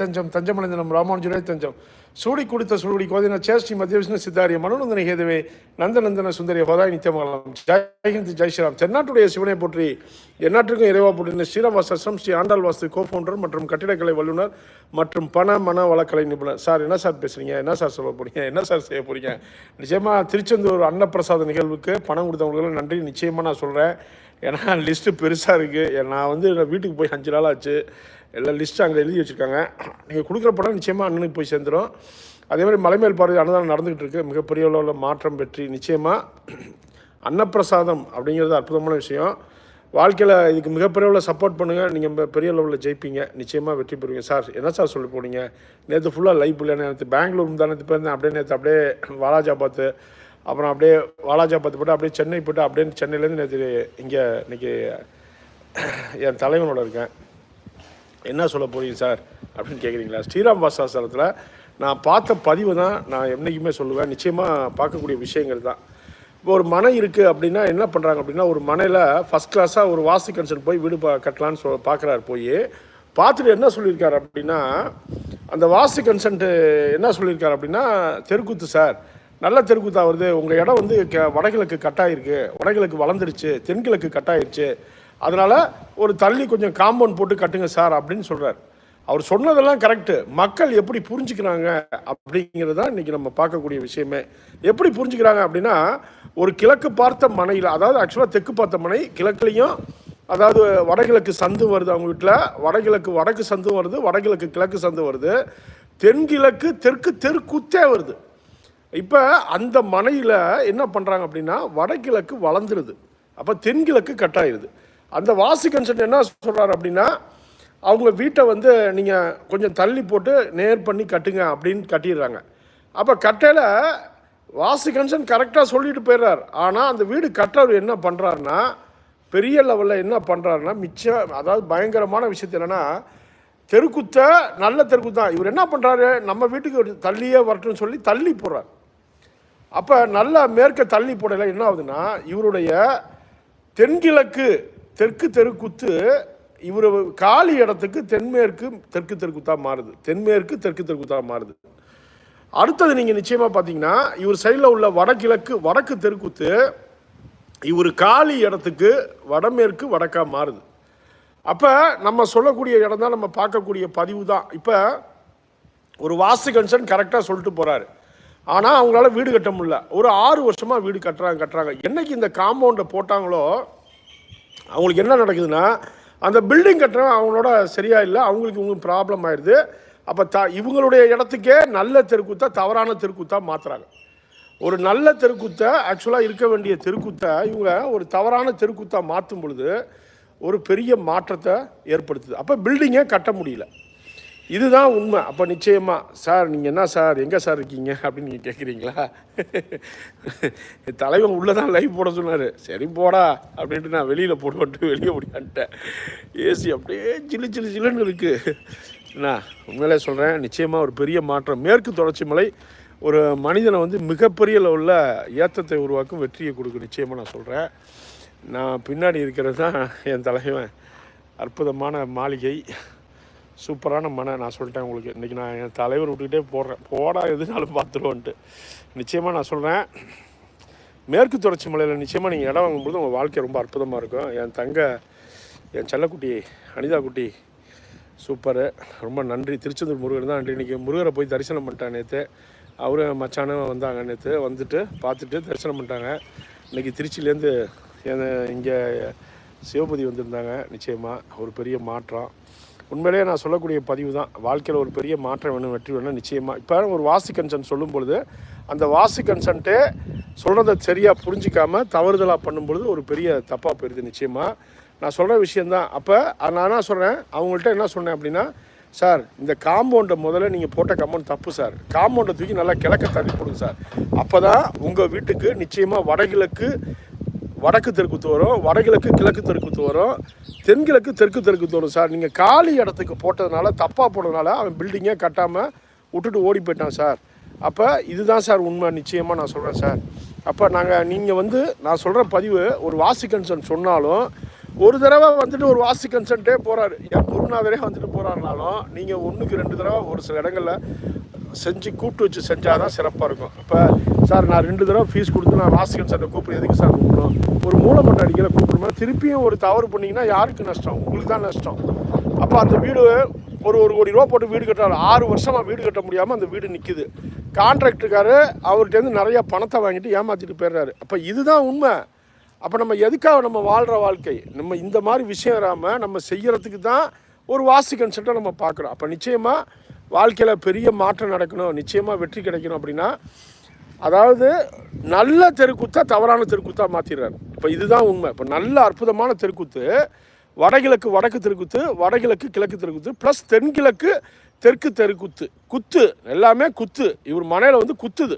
தஞ்சம் தஞ்சமடைந்தனம் ராமானுஜரே தஞ்சம். சூடி குடித்த சுருடி கோதின சேஷ்டி மத்திய விஷ்ணு சித்தாரிய மனோநந்தன ஹேதுவே நந்தநந்தன சுந்தரிய ஹோதாய் நித்தியமங்கலம் ஜெயஹிந்த் ஜெய் ஸ்ரீராம். தென்னாட்டுடைய சிவனை போற்றி எந்நாட்டுக்கும் இறைவா போற்றின ஸ்ரீராம் ஸ்ரீ ஆண்டாள் வாஸ்து கோஃபவுண்டர் மற்றும் கட்டிடக்கலை வல்லுநர் மற்றும் பண மன வளக்கலை நிபுணர். சார் என்ன சார் பேசுறீங்க? என்ன சார் சொல்ல போறீங்க? என்ன சார் செய்ய போறீங்க? நிச்சயமாக திருச்செந்தூர் அன்னப்பிரசாத நிகழ்வுக்கு பணம் கொடுத்தவங்களுக்கு நன்றி. நிச்சயமாக நான் சொல்கிறேன் ஏன்னா லிஸ்ட்டு பெருசாக இருக்குது நான் வந்து வீட்டுக்கு போய் அஞ்சு நாள் ஆச்சு. எல்லா லிஸ்ட்டு அங்கே எழுதி வச்சுருக்காங்க. நீங்கள் கொடுக்குற படம் நிச்சயமாக அண்ணனுக்கு போய் சேர்ந்துடும் அதே மாதிரி மலைமேல் பார்வை அன்னதானம் நடந்துகிட்டு இருக்கு. மிகப்பெரிய அளவில் மாற்றம் பெற்றி நிச்சயமாக அன்னப்பிரசாதம் அப்படிங்கிறது அற்புதமான விஷயம். வாழ்க்கையில் இதுக்கு மிகப்பெரிய அளவில் சப்போர்ட் பண்ணுங்கள் நீங்கள் பெரிய லெவலில் ஜெயிப்பீங்க. நிச்சயமாக வெற்றி பெறுவீங்க. சார் என்ன சார் சொல்லி போனீங்க? நேற்று ஃபுல்லாக லைஃப் இல்லை நேற்று பெங்களூர் முந்தானத்து போயிருந்தேன். அப்படியே நேற்று அப்படியே வாலாஜாபாத்து அப்புறம் அப்படியே வாலாஜாபாத் போட்டு அப்படியே சென்னை போட்டு அப்படியே சென்னையிலேருந்து நேற்று இங்கே இன்னைக்கு என் தலைவனோட இருக்கேன். என்ன சொல்ல போகிறீங்க சார் அப்படின்னு கேட்குறீங்களா ஸ்ரீராம் வாசாசனத்தில் நான் பார்த்த பதிவு தான் நான் என்றைக்குமே சொல்லுவேன். நிச்சயமாக பார்க்கக்கூடிய விஷயங்கள் தான். இப்போ ஒரு மனை இருக்குது அப்படின்னா என்ன பண்ணுறாங்க அப்படின்னா ஒரு மனையில் ஃபஸ்ட் கிளாஸாக ஒரு வாஸ்து கன்சல்ட் போய் வீடு பா கட்டலான்னு சொல் பார்க்குறாரு போய் பார்த்துட்டு என்ன சொல்லியிருக்காரு அப்படின்னா அந்த வாஸ்து கன்சல்ட்டு என்ன சொல்லியிருக்காரு அப்படின்னா தெருக்கூத்து சார். நல்ல தெருக்குத்தா வருது. உங்கள் இடம் வந்து க வடகிழக்கு கட்டாயிருக்கு. வடகிழக்கு வளர்ந்துருச்சு. தென்கிழக்கு கட்டாயிருச்சு. அதனால் ஒரு தள்ளி கொஞ்சம் காம்பவுண்ட் போட்டு கட்டுங்க சார் அப்படின்னு சொல்கிறார் அவர் சொன்னதெல்லாம் கரெக்டு மக்கள் எப்படி புரிஞ்சுக்கிறாங்க அப்படிங்கிறது தான் இன்றைக்கி நம்ம பார்க்கக்கூடிய விஷயமே. எப்படி புரிஞ்சுக்கிறாங்க அப்படின்னா ஒரு கிழக்கு பார்த்த மனையில் அதாவது ஆக்சுவலாக தெற்கு பார்த்த மனை கிழக்குலையும் அதாவது வடகிழக்கு சந்து வருது அவங்க வீட்டில் வடகிழக்கு வடக்கு சந்து வருது வடகிழக்கு கிழக்கு சந்து வருது தென்கிழக்கு தெற்கு தெற்குத்தே வருது. இப்போ அந்த மனையில் என்ன பண்ணுறாங்க அப்படின்னா வடகிழக்கு வளர்ந்துருது. அப்போ தென்கிழக்கு கட்டாயிருது. அந்த வாசு கன்சல்ட் என்ன சொல்கிறாரு அப்படின்னா அவங்க வீட்டை வந்து நீங்கள் கொஞ்சம் தள்ளி போட்டு நேர் பண்ணி கட்டுங்க அப்படின்னு கட்டிடுறாங்க. அப்போ கட்டையில் வாசி கன்சன் கரெக்டாக சொல்லிட்டு போயிடுறார். ஆனால் அந்த வீடு கட்டுறவர் என்ன பண்ணுறாருன்னா பெரிய லெவலில் என்ன பண்ணுறாருன்னா மிச்சம் அதாவது பயங்கரமான விஷயத்து என்னென்னா தெருக்குத்த நல்ல தெருக்குத்தான் இவர் என்ன பண்ணுறாரு நம்ம வீட்டுக்கு தள்ளியே வரட்டும்னு சொல்லி தள்ளி போடுறார். அப்போ நல்ல மேற்க தள்ளி போடல என்ன ஆகுதுன்னா இவருடைய தென்கிழக்கு தெற்கு தெருக்குத்து இவர் காலி இடத்துக்கு தென்மேற்கு தெற்கு தெருக்குத்தாக மாறுது. தென்மேற்கு தெற்கு தெருக்குத்தாக மாறுது. அடுத்தது நீங்கள் நிச்சயமாக பார்த்தீங்கன்னா இவர் சைடில் உள்ள வடகிழக்கு வடக்கு தெருக்குத்து இவர் காலி இடத்துக்கு வடமேற்கு வடக்காக மாறுது. அப்போ நம்ம சொல்லக்கூடிய இடம் தான் நம்ம பார்க்கக்கூடிய பதிவு தான். இப்போ ஒரு வாஸ்து கன்சன் கரெக்டாக சொல்லிட்டு போகிறாரு ஆனால் அவங்களால வீடு கட்ட முடியல. ஒரு ஆறு வருஷமாக வீடு கட்டுறாங்க கட்டுறாங்க. என்னைக்கு இந்த காம்பவுண்டை போட்டாங்களோ அவங்களுக்கு என்ன நடக்குதுன்னா அந்த பில்டிங் கட்டுறவன் அவங்களோட சரியா இல்லை அவங்களுக்கு இவங்க ப்ராப்ளம் ஆயிடுது. அப்போ த இவங்களுடைய இடத்துக்கே நல்ல தெருக்கூத்தா தவறான தெருக்கூத்தா மாற்றுறாங்க ஒரு நல்ல தெருக்கூத்தை ஆக்சுவலாக இருக்க வேண்டிய தெருக்கூத்தை இவங்க ஒரு தவறான தெருக்கூத்தா மாற்றும் பொழுது ஒரு பெரிய மாற்றத்தை ஏற்படுத்துது. அப்போ பில்டிங்கே கட்ட முடியல. இதுதான் உண்மை. அப்போ நிச்சயமாக சார் நீங்கள் என்ன சார்? எங்கே சார் இருக்கீங்க? அப்படின்னு நீங்கள் கேட்குறீங்களா என் தலைவன் உள்ளே தான் லைவ் போட சொன்னார். சரி போடா அப்படின்ட்டு நான் வெளியில் போடுவோன்ட்டு வெளியே முடியான்ட்டேன் ஏசி அப்படியே சில்லு சில்லு சில்லுன்னு இருக்குது என்ன உண்மையிலே சொல்கிறேன் நிச்சயமாக ஒரு பெரிய மாற்றம். மேற்கு தொடர்ச்சி மலை ஒரு மனிதனை வந்து மிகப்பெரிய லெவலில் ஏற்றத்தை உருவாக்கும் வெற்றியை கொடுக்கும். நிச்சயமாக நான் சொல்கிறேன் நான் பின்னாடி இருக்கிறது தான் என் தலைவன். அற்புதமான மாளிகை. சூப்பரான மனை நான் சொல்லிட்டேன் உங்களுக்கு. இன்றைக்கி நான் என் தலைவர் விட்டுக்கிட்டே போடுறேன் போடா எதுனாலும் பார்த்துருவோன்ட்டு. நிச்சயமாக நான் சொல்கிறேன் மேற்கு தொடர்ச்சி மலையில் நிச்சயமாக நீங்கள் இடம் வாங்கும்போது உங்கள் வாழ்க்கை ரொம்ப அற்புதமாக இருக்கும். என் தங்க என் செல்லக்குட்டி அனிதா குட்டி சூப்பரு. ரொம்ப நன்றி. திருச்செந்தூர் முருகன் தான் நன்றி இன்றைக்கி முருகரை போய் தரிசனம் பண்ணிட்டேன் நேற்று அவரும் மச்சானும் வந்தாங்க நேற்று வந்துட்டு பார்த்துட்டு தரிசனம் பண்ணிட்டாங்க. இன்றைக்கி திருச்சியிலேருந்து இங்கே சிவபதி வந்திருந்தாங்க. நிச்சயமாக ஒரு பெரிய மாற்றம். உண்மையிலேயே நான் சொல்லக்கூடிய பதிவு தான். வாழ்க்கையில் ஒரு பெரிய மாற்றம் வேணும் வெற்றி வேணும் நிச்சயமாக இப்போ ஒரு வாசி கன்சன்ட் சொல்லும் பொழுது அந்த வாசி கன்சன்ட்டே சொல்கிறத சரியாக புரிஞ்சிக்காம தவறுதலாக பண்ணும்பொழுது ஒரு பெரிய தப்பாக போயிடுது நிச்சயமாக நான் சொல்கிற விஷயந்தான் அப்போ நான் என்ன சொல்கிறேன் அவங்கள்ட்ட என்ன சொன்னேன் அப்படின்னா சார் இந்த காம்பவுண்டை முதல்ல நீங்கள் போட்ட காம்பவுண்ட் தப்பு சார். காம்பவுண்டை தூக்கி நல்லா கிழக்க தள்ளி போடுங்க சார். அப்போ தான் உங்கள் வீட்டுக்கு நிச்சயமாக வடகிழக்கு வடக்கு தெற்கு வரும் வடகிழக்கு கிழக்கு தெற்கு வரும் தென்கிழக்கு தெற்கு தெற்கு வரும் சார் நீங்கள் காலி இடத்துக்கு போட்டதுனால தப்பாக போட்டதுனால அவன் பில்டிங்கே கட்டாமல் விட்டுட்டு ஓடி போயிட்டான் சார். அப்போ இதுதான் சார் உண்மை. நிச்சயமாக நான் சொல்கிறேன் சார். அப்போ நாங்கள் நீங்கள் வந்து நான் சொல்கிற பதிவு ஒரு வாசி கன்சர்ன் சொன்னாலும் ஒரு தடவை வந்துட்டு ஒரு வாசி கன்சல்ட்டே போகிறாரு என் குருநாதரே வந்துட்டு போகிறாருனாலும் நீங்கள் ஒன்றுக்கு ரெண்டு தடவை ஒரு சில இடங்களில் செஞ்சு கூப்பிட்டு வச்சு செஞ்சால் தான் சிறப்பாக இருக்கும். இப்போ சார் நான் ரெண்டு தடவை ஃபீஸ் கொடுத்து நான் வாசி கன்சல்ட்டை கூப்பிட்டு எதுக்கு சார் கூப்பிடணும்? ஒரு மூலமட்டம் அடிக்கிற கூப்பிடும்போது திருப்பியும் ஒரு தவறு பண்ணிங்கன்னா யாருக்கு நஷ்டம்? உங்களுக்கு தான் நஷ்டம். அப்போ அந்த வீடு ஒரு ஒரு கோடி ரூபா போட்டு வீடு கட்டுறாரு. ஆறு வருஷமாக வீடு கட்ட முடியாமல் அந்த வீடு நிற்கிது கான்ட்ராக்டருக்காரு அவர்கிட்டருந்து நிறையா பணத்தை வாங்கிட்டு ஏமாற்றிட்டு போயிடுறாரு. அப்போ இதுதான் உண்மை. அப்போ நம்ம எதுக்காக நம்ம வாழ்கிற வாழ்க்கை? நம்ம இந்த மாதிரி விஷயம் வராமல் நம்ம செய்கிறதுக்கு தான் ஒரு வாசி கன்சல்ட்டை நம்ம பார்க்குறோம். அப்போ நிச்சயமாக வாழ்க்கையில் பெரிய மாற்றம் நடக்கணும் நிச்சயமாக வெற்றி கிடைக்கணும் அப்படின்னா அதாவது நல்ல தெருக்கூத்தா தவறான தெருக்கூத்தாக மாற்றிடுறாரு இப்போ இதுதான் உண்மை. இப்போ நல்ல அற்புதமான தெருக்கூத்து வடகிழக்கு வடக்கு தெருக்குத்து வடகிழக்கு கிழக்கு தெருக்குத்து ப்ளஸ் தென்கிழக்கு தெற்கு தெருக்குத்து. குத்து எல்லாமே குத்து. இவர் மனையில் வந்து குத்துது.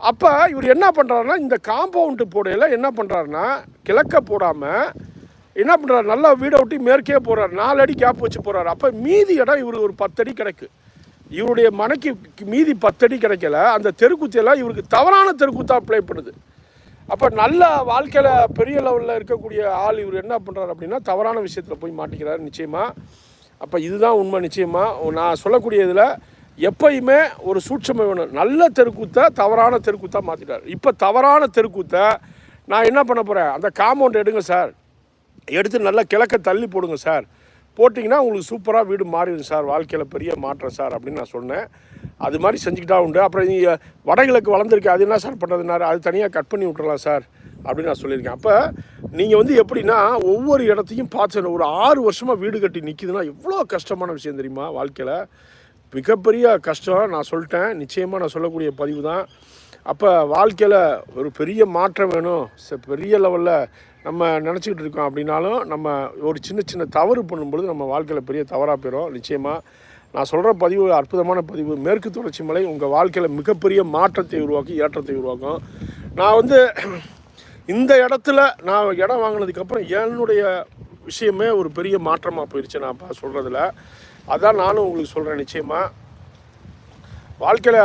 அப்போ இவர் என்ன பண்ணுறாருன்னா இந்த காம்பவுண்டு போடையில் என்ன பண்ணுறாருன்னா கிழக்க போடாமல் என்ன பண்ணுறாரு நல்லா வீடை விட்டு மேற்கே போகிறார் நாலு அடி கேப் வச்சு போகிறாரு அப்போ மீதி இடம் இவருக்கு ஒரு பத்தடி கிடைக்கு. இவருடைய மனைக்கு மீதி பத்தடி கிடைக்கல. அந்த தெருக்குத்தியெல்லாம் இவருக்கு தவறான தெருக்கூத்தாக அப்ளை பண்ணுது. அப்போ நல்ல வாழ்க்கையில் பெரிய லெவலில் இருக்கக்கூடிய ஆள் இவர் என்ன பண்ணுறாரு அப்படின்னா தவறான விஷயத்தில் போய் மாட்டிக்கிறாரு நிச்சயமாக அப்போ இதுதான் உண்மை நிச்சயமாக நான் சொல்லக்கூடிய இதில் எப்பயுமே ஒரு சூட்சமை வேணும் நல்ல தெருக்கூத்தை தவறான தெருக்கூத்தாக மாற்றிட்டார் இப்போ தவறான தெருக்கூத்தை நான் என்ன பண்ண போகிறேன் அந்த காம்பவுண்ட் எடுங்க சார். எடுத்து நல்லா கிழக்க தள்ளி போடுங்க சார். போட்டிங்கன்னா உங்களுக்கு சூப்பராக வீடு மாறிடும் சார். வாழ்க்கையில் பெரிய மாற்றம் சார் அப்படின்னு நான் சொன்னேன். அது மாதிரி செஞ்சுக்கிட்டா உண்டு. அப்புறம் நீங்கள் வடகிழக்கு வளர்ந்துருக்கு அது என்ன சார் பண்ணுறதுனாரு அது தனியாக கட் பண்ணி விட்டுறலாம் சார் அப்படின்னு நான் சொல்லியிருக்கேன். அப்போ நீங்கள் வந்து எப்படின்னா ஒவ்வொரு இடத்தையும் பார்த்து ஒரு ஆறு வருஷமாக வீடு கட்டி நிற்கிதுன்னா எவ்வளோ கஷ்டமான விஷயம் தெரியுமா வாழ்க்கையில்? மிகப்பெரிய கஷ்டம் நான் சொல்லிட்டேன். நிச்சயமாக நான் சொல்லக்கூடிய பதிவு தான். அப்போ வாழ்க்கையில் ஒரு பெரிய மாற்றம் வேணும். ச- பெரிய லெவலில் நம்ம நினச்சிக்கிட்டு இருக்கோம் அப்படின்னாலும் நம்ம ஒரு சின்ன சின்ன தவறு பண்ணும்பொழுது நம்ம வாழ்க்கையில் பெரிய தவறாக போயிடும் நிச்சயமாக நான் சொல்கிற பதிவு அற்புதமான பதிவு. மேற்கு தொடர்ச்சி மலை உங்கள் வாழ்க்கையில் மிகப்பெரிய மாற்றத்தை உருவாக்கி ஏற்றத்தை உருவாக்கும். நான் வந்து இந்த இடத்துல நான் இடம் வாங்கினதுக்கப்புறம் என்னுடைய விஷயமே ஒரு பெரிய மாற்றமாக போயிடுச்சு நான் இப்போ சொல்கிறதுல அதான் நானும் உங்களுக்கு சொல்கிறேன் நிச்சயமாக வாழ்க்கையில்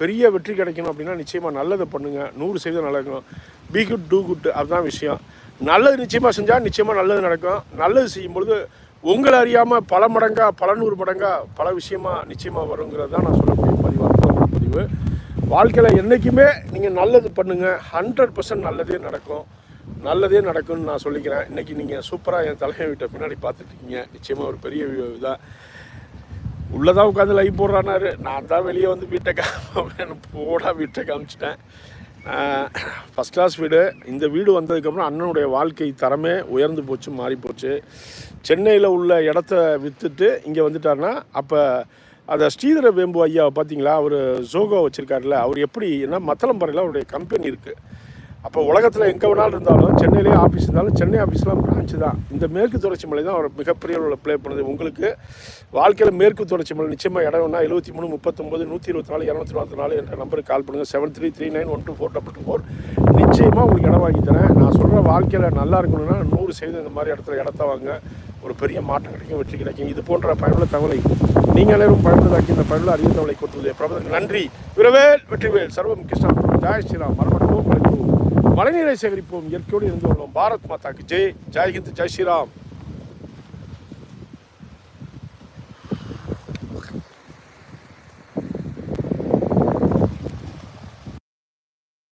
பெரிய வெற்றி கிடைக்கணும் அப்படின்னா நிச்சயமாக நல்லதை பண்ணுங்கள் நூறு சதவீதம் நடக்கும் பி குட் டூ குட் அதுதான் விஷயம். நல்லது நிச்சயமாக செஞ்சால் நிச்சயமாக நல்லது நடக்கும். நல்லது செய்யும்பொழுது உங்களை அறியாமல் பல மடங்காக பல நூறு மடங்காக பல விஷயமா நிச்சயமாக வருங்கிறது தான் நான் சொல்லக்கூடிய பதிவாக பதிவு. வாழ்க்கையில் என்றைக்குமே நீங்கள் நல்லது பண்ணுங்கள் ஹண்ட்ரட் பர்சன்ட் நல்லதே நடக்கும். நல்லதே நடக்கும்னு நான் சொல்லிக்கிறேன். இன்றைக்கி நீங்கள் சூப்பராக என் தலைமை வீட்டை பின்னாடி பார்த்துட்டு இருக்கீங்க. நிச்சயமாக ஒரு பெரிய இதாக உள்ளதான் உட்காந்து லைவ் போடுறானாரு. நான் தான் வெளியே வந்து வீட்டை காம போடா வீட்டை காமிச்சிட்டேன். ஃபஸ்ட் கிளாஸ் வீடு. இந்த வீடு வந்ததுக்கப்புறம் அண்ணனுடைய வாழ்க்கை தரமே உயர்ந்து போச்சு மாறி போச்சு. சென்னையில் உள்ள இடத்த விற்றுட்டு இங்கே வந்துட்டாருன்னா அப்போ அதை ஸ்ரீதர வேம்பு ஐயா பார்த்தீங்களா அவர் ஜோகோ வச்சுருக்காருல அவர் எப்படி ஏன்னா மத்தளம்பறையில் அவருடைய கம்பெனி இருக்குது அப்போ உலகத்தில் எங்கே வேணாலும் இருந்தாலும் சென்னையிலேயே ஆஃபீஸ் இருந்தாலும் சென்னை ஆஃபீஸ்லாம் பிரான்ச்சு தான். இந்த மேற்கு தொடர்ச்சி மலை தான் அவர் மிகப்பெரிய அளவில் ப்ளே பண்ணுது. உங்களுக்கு வாழ்க்கையில் மேற்கு தொடர்ச்சி மலை நிச்சயமாக இடம் வேணா எழுபத்தி மூணு முப்பத்தொம்பது நூற்றி இருபத்தி நாலு இரநூத்தி நாற்பத்தி நாலு என்ற நம்பருக்கு கால் பண்ணுங்கள் seven three three nine one two four double two four நிச்சயமாக உங்களுக்கு இடம் வாங்கி தரேன். நான் சொல்கிற வாழ்க்கையில் நல்லா இருக்கணும்னா நூறு செய்து இந்த மாதிரி இடத்துல இடத்த வாங்க. ஒரு பெரிய மாற்றம் கிடைக்கும் வெற்றி கிடைக்கும். இது போன்ற பயனுள்ள தகவலை நீங்கள் அனைவரும் பயனுள்ளதாக்கி இந்த பயனுள்ள அறிவு தகவலை கொடுத்துள்ளது பிரபலத்துக்கு நன்றி. விரவேல் வெற்றிவேல். சர்வம் கிருஷ்ணா ஜாய் ஸ்ரீராம். மரமட்டுவோம் மழைநீரை சேகரிப்போம். இயற்கையோடு இருந்து வருவோம் பாரத் மாதாக்கு. ஜெய். ஜெய்ஹிந்த். ஜெய் ஸ்ரீராம்.